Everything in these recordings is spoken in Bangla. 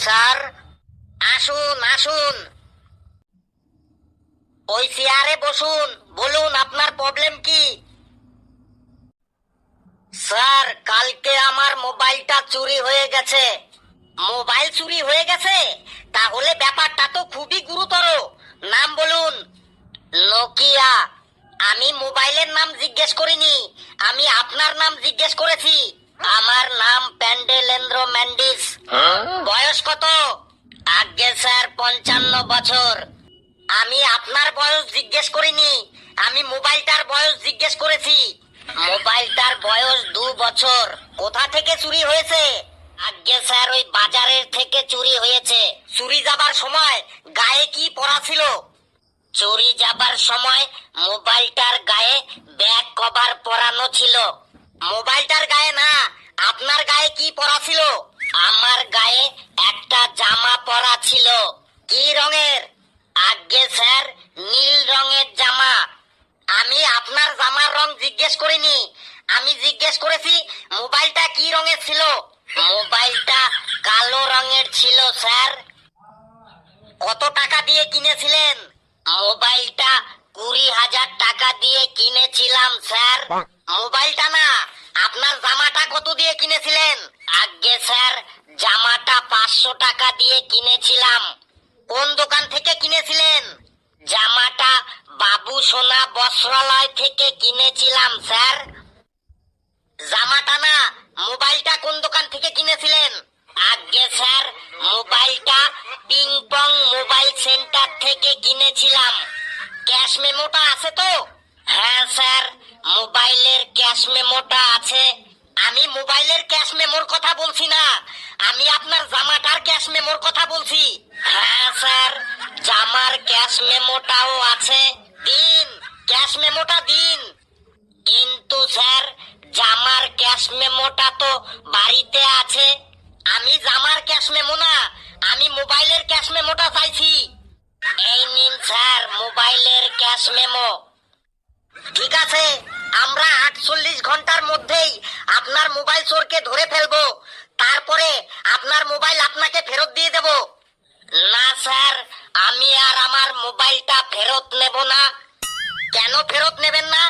স্যার, আসুন আসুন। ওই চেয়ারে বসুন, বলুন আপনার প্রবলেম কি? স্যার, কালকে আমার মোবাইলটা চুরি হয়ে গেছে। মোবাইল চুরি হয়ে গেছে? তাহলে ব্যাপারটা তো খুবই গুরুতর। নাম বলুন। নোকিয়া। আমি মোবাইলের নাম জিজ্ঞেস করিনি, আমি আপনার নাম জিজ্ঞেস করেছি। আমার নাম প্যান্ডেলেন্দ্র ম্যান্ডিস। বয়স কত? আজ্ঞে স্যার পঞ্চান্ন বছর। আমি আপনার বয়স জিজ্ঞেস করিনি আমি মোবাইলটার বয়স জিজ্ঞেস করেছি। মোবাইলটার বয়স দু বছর। কোথা থেকে চুরি হয়েছে? আজ্ঞে স্যার ওই বাজারের থেকে চুরি হয়েছে। চুরি যাবার সময় গায়ে কি পরা ছিল? চুরি যাবার সময় মোবাইলটার গায়ে ব্যাক কভার পরানো ছিল। মোবাইলটার গায়ে না, আপনার গায়ে কি পরা ছিল? আমার গায়ে একটা জামা পরা ছিল। কি রঙের? আজ্ঞে স্যার, নীল রঙের জামা। আমি আপনার জামার রং জিজ্ঞেস করিনি। আমি জিজ্ঞেস করেছি, মোবাইলটা কি রঙের ছিল? মোবাইলটা কালো রঙের ছিল, স্যার। কত টাকা দিয়ে কিনেছিলেন? মোবাইলটা কুড়ি হাজার টাকা দিয়ে কিনেছিলাম, স্যার। মোবাইলটা না, আপনার জামাটা কত দিয়ে কিনেছিলেন? আজ্ঞে স্যার, জামাটা পাঁচশো টাকা দিয়ে কিনেছিলাম। কোন দোকান থেকে কিনেছিলেন? জামাটা বাবু সোনা বস্ত্রালয় থেকে কিনেছিলাম, স্যার। জামাটা না, মোবাইলটা কোন দোকান থেকে কিনেছিলেন? আজ্ঞে স্যার, মোবাইলটা পিং পং মোবাইল সেন্টার থেকে কিনেছিলাম। ক্যাশ মেমোটা আছে তো? হ্যাঁ স্যার। মোবাইলের ক্যাশ মেমোটা আছে। আমি মোবাইলের ক্যাশ মেমোর কথা বলছি না। আমি আপনার জামাটার ক্যাশ মেমোর কথা বলছি। হ্যাঁ স্যার। জামার ক্যাশ মেমোটাও আছে। দিন, ক্যাশ মেমোটা দিন। কিন্তু, স্যার, জামার ক্যাশ মেমোটা তো বাড়িতে আছে। আমি জামার ক্যাশ মেমো না, আমি মোবাইলের ক্যাশ মেমোটা চাইছি। এই নিন, স্যার, মোবাইলের ক্যাশ মেমো। ঠিক আছে, আমরা আটচল্লিশ ঘণ্টার মধ্যেই আপনার মোবাইল চোরকে ধরে ফেলব। তারপরে আপনার মোবাইল আপনাকে ফেরত দিয়ে দেব। না, স্যার, আমি আর আমার মোবাইলটা ফেরত নেব না। কেন ফেরত নেবেন না?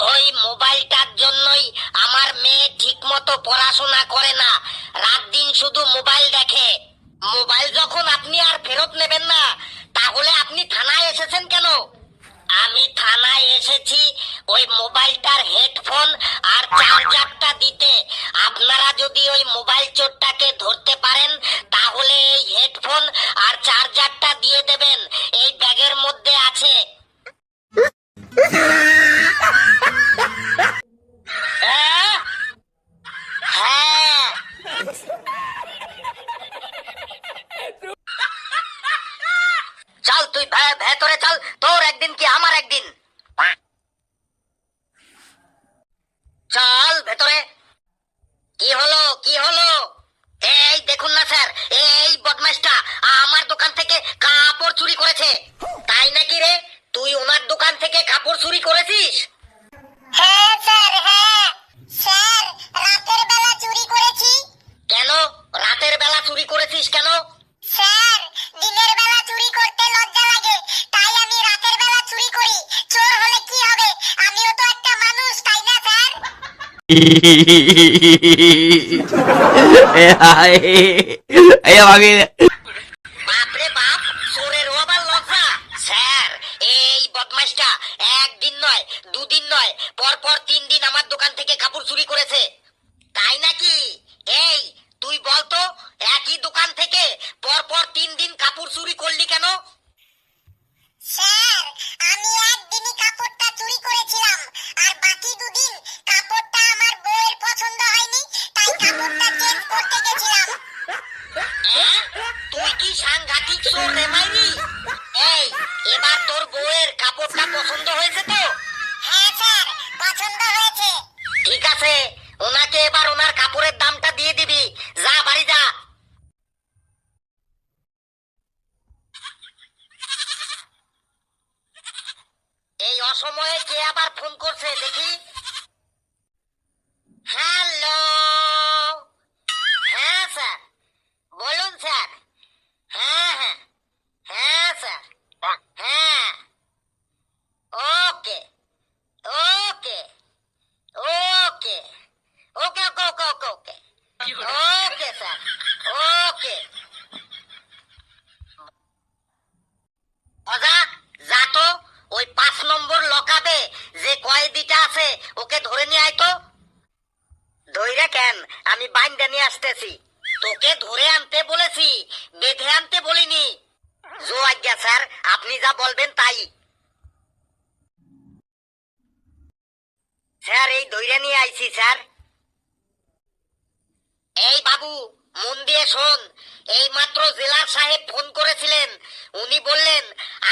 ওই মোবাইলটার জন্যই আমার মেয়ে ঠিক মতো পড়াশোনা করে না। রাত দিন শুধু মোবাইল দেখে। মোবাইল যখন আপনি আর ফেরত নেবেন না তাহলে আপনি থানায় এসেছেন কেন আমি থানায় এসেছি, ওই মোবাইলটার হেডফোন আর চার্জারটা দিতে। আপনারা যদি ওই মোবাইল চোরটাকে ধরতে পারেন, তাহলে এই হেডফোন আর চার্জারটা দিয়ে দেবেন। এই ব্যাগের মধ্যে আছে হ্যাঁ হ্যাঁ চল তুই ভে- ভেতরে চল তোর একদিন কি আমার একদিন চল ভেতরে কি হলো কি হলো এই দেখুন না স্যার এই বদমাইশটা আমার দোকান থেকে কাপড় চুরি করেছে তাই নাকি রে তুই ওনার দোকান থেকে কাপড় চুরি করেছিস হ্যাঁ স্যার হ্যাঁ স্যার রাতের বেলা চুরি করেছি কেন রাতের বেলা চুরি করেছিস কেন স্যার দিনের বেলা চুরি করতে লজ্জা লাগে তাই আমি রাতের বেলা চুরি করি চোর হলে কি হবে আমিও তো একটা মানুষ তাই না স্যার Ayo panggil. বাপরে বাপ, চোরের আবার লজ্জা। স্যার, এই বদমাইশটা একদিন নয়, দুদিন নয় পর পর তিন দিন আমার দোকান থেকে কাপড় চুরি করেছে। অসময়ে কে আবার ফোন করছে দেখি। আসতেছি। তোকে ধরে আনতে বলেছি, বেঁধে আনতে বলিনি। জো আজ্ঞা, স্যার, আপনি যা বলবেন তাই। স্যার, এই দইরা নিয়ে আইছি, স্যার। এই বাবু, মন দিয়ে শোন। এই মাত্র জেলার সাহেব ফোন করেছিলেন। উনি বললেন,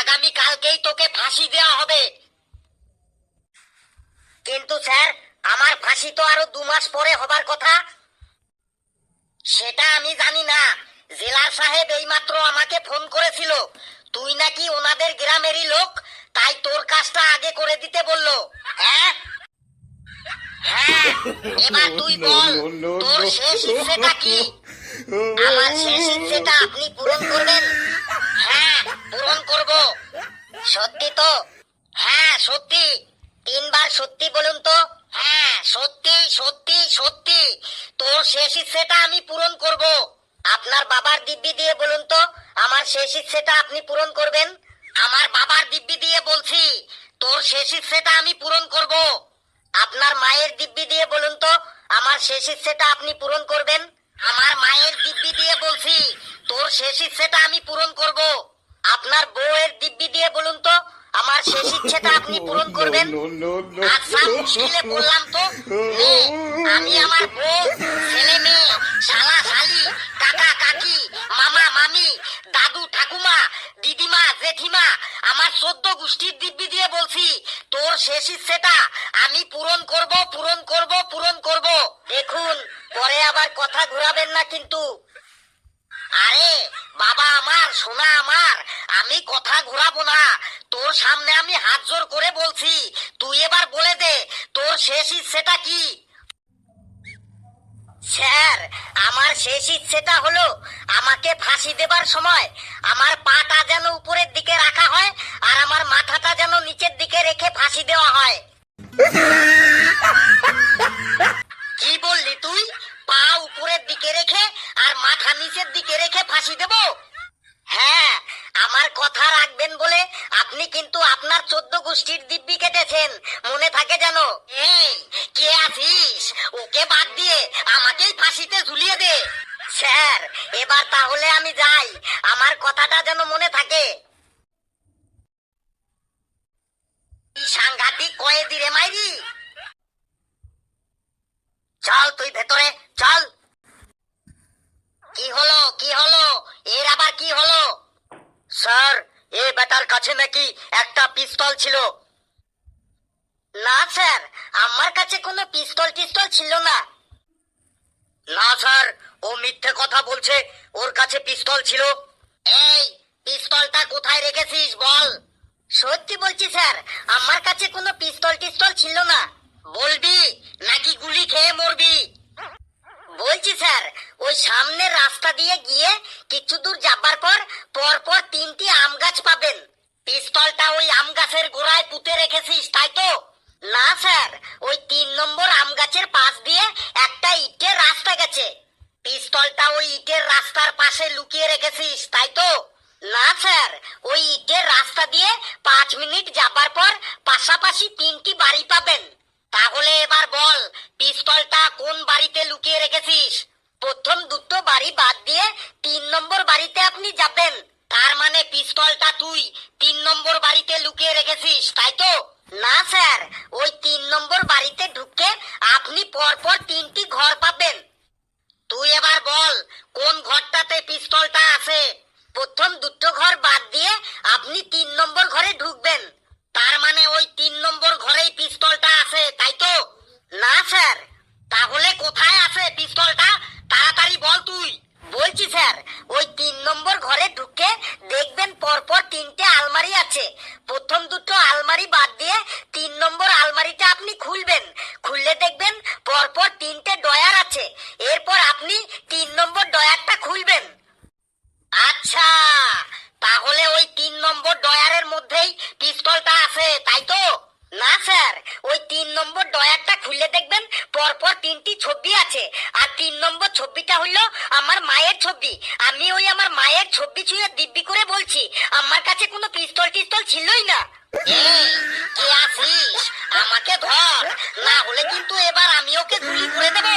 আগামী কালকেই তোকে ফাঁসি দেওয়া হবে। কিন্তু স্যার, আমার ফাঁসি তো আরও দু মাস পরে হবার কথা। সেটা আমি জানি না। জেলার সাহেব এইমাত্র আমাকে ফোন করেছিল। তুই নাকি ওনাদের গ্রামেরই লোক তাই তোর কাজটা আগে করে দিতে বলল। হ্যাঁ? হ্যাঁ এবার তুই বল তোর শেষ ইচ্ছেটা কি? আমার শেষ ইচ্ছেটা আপনি পূরণ করবেন? হ্যাঁ পূরণ করব। সত্যি তো? হ্যাঁ সত্যি। তিনবার সত্যি বলুন তো। হ্যাঁ সত্যি সত্যি সত্যি। তোর শেষ ইচ্ছেটা আমি পূরণ করব। আপনার বাবার দিব্যি দিয়ে বলুন তো, আমার শেষ ইচ্ছেটা আপনি পূরণ করবেন? আমার বাবার দিব্যি দিয়ে বলছি, তোর শেষ ইচ্ছেটা আমি পূরণ করব। আপনার মায়ের দিব্যি দিয়ে বলুন তো, আমার শেষ ইচ্ছেটা আপনি পূরণ করবেন? আমার মায়ের দিব্যি দিয়ে বলছি, তোর শেষ ইচ্ছেটা আমি পূরণ করব। আপনার বউয়ের দিব্যি দিয়ে বলুন তো আমার শেষ ইচ্ছেটা আপনি পূরণ করবেন। আচ্ছা মুশকিলে বললাম তো। আমি আমার বউ ছেলে মেয়ে শালা শালি কাকা কাকি মামা মামি দাদু ঠাকুমা দিদিমা জেঠিমা আমার চোদ্দ গোষ্ঠীর দিব্যি দিয়ে বলছি তোর শেষ ইচ্ছেটা আমি পূরণ করব পূরণ করব পূরণ করব। দেখুন পরে আবার কথা ঘুরাবেন না কিন্তু। আরে বাবা আমার সোনা আমার আমি কথা ঘুরাবো না। তোর সামনে আমি হাত জোর করে বলছি। তুই এবার বলে দে, তোর শেষ ইচ্ছেটা কি? স্যার, আমার শেষ ইচ্ছেটা হলো আমাকে ফাঁসি দেবার সময় আমার পাটা যেন উপরের দিকে রাখা হয় আর আমার মাথাটা যেন নিচের দিকে রেখে ফাঁসি দেওয়া হয়। কি বললি তুই? পা উপরের দিকে রেখে আর মাথা নিচের দিকে রেখে ফাঁসি দেব? হ্যাঁ আমার কথা রাখবেন বলে আপনি কিন্তু আপনার চোদ্দ গোষ্ঠীর দিব্যি কেটেছেন। মনে থাকে যেন কে আছিস? ওকে বাদ দিয়ে আমাকেই ফাঁসিতে ঝুলিয়ে দে। স্যার, এবার তাহলে আমি যাই। আমার কথাটা যেন মনে থাকে। সাংঘাতিক কয়েদি রে মাইরি। চল তুই ভেতরে, চল। কি হলো কি হলো? এর আবার কি হলো? স্যার এ বেটার কাছে নাকি একটা পিস্তল ছিল। না, স্যার, আমার কাছে কোনো পিস্তল টিস্তল ছিল না। না, স্যার, ও মিথ্যে কথা বলছে, ওর কাছে পিস্তল ছিল। এই, পিস্তলটা কোথায় রেখেছিস, বল। সত্যি বলছি, স্যার, আমার কাছে কোনো পিস্তল টিস্তল ছিল না। বলবি, নাকি গুলি খেয়ে মরবি? বলছি, স্যার, ওই সামনের রাস্তা দিয়ে গিয়ে কিছু দূর যাবার পর পর পর তিনটি আম গাছ পাবেন। পিস্তলটা ওই আম গাছের গোড়ায় পুঁতে রেখেছিস, তাই তো? না, স্যার, ওই তিন নম্বর আম গাছের পাশ দিয়ে একটা ইটের রাস্তা গেছে। পিস্তলটা ওই ইটের রাস্তার পাশে লুকিয়ে রেখেছিস, তাই তো? না, স্যার, ওই ইটের রাস্তা দিয়ে পাঁচ মিনিট যাবার পর পাশাপাশি তিনটি বাড়ি পাবেন তাহলে এবার বল পিস্তলটা কোন বাড়িতে লুকিয়ে প্রথম দুটো বাড়ি বাদ দিয়ে তিন নম্বর বাড়িতে আপনি যাবেন। তার মানে পিস্তলটা তুই তিন নম্বর বাড়িতে লুকিয়ে রেখেছিস, তাই তো? না, স্যার। ওই তিন নম্বর বাড়িতে ঢুকে আপনি পরপর তিনটি ঘর পাবেন। তুই এবার বল কোন ঘরটাতে পিস্তলটা আছে প্রথম দুটো ঘর বাদ দিয়ে আপনি তিন নম্বর ঘরে ঢুকবেন তার মানে ওই তিন নম্বর ঘরেই পিস্তলটা আছে তাই তো না স্যার তাহলে কোথায় আছে পিস্তলটা তাড়াতাড়ি বল তুই বলছি স্যার ওই তিন নম্বর ঘরে ঢুকে দেখবেন পরপর তিনটে আলমারি আছে। প্রথম দুটো আলমারি বাদ দিয়ে তিন নম্বর আলমারিটা আপনি খুলবেন। খুললে দেখবেন পরপর তিনটে ডয়ার আছে। এরপর আপনি তিন নম্বর ডয়ারটা খুলবেন। আচ্ছা তাহলে ওই তিন নম্বর ডয়ারের মধ্যেই পিস্তলটা আছে, তাই তো? না, স্যার, ওই তিন নম্বর ডয়ারটা খুলে দেখবেন পরপর তিনটি ছবি আছে। আর তিন নম্বর ছবিটা হলো আমার মায়ের ছবি। আমি ওই আমার মায়ের ছবি ছুঁয়ে দিব্যি করে বলছি, আমার কাছে কোনো পিস্তল টিস্তল ছিলই না। কে আসিস? আমাকে ধর। না হলে কিন্তু এবার আমি ওকে গুলি করে দেবো।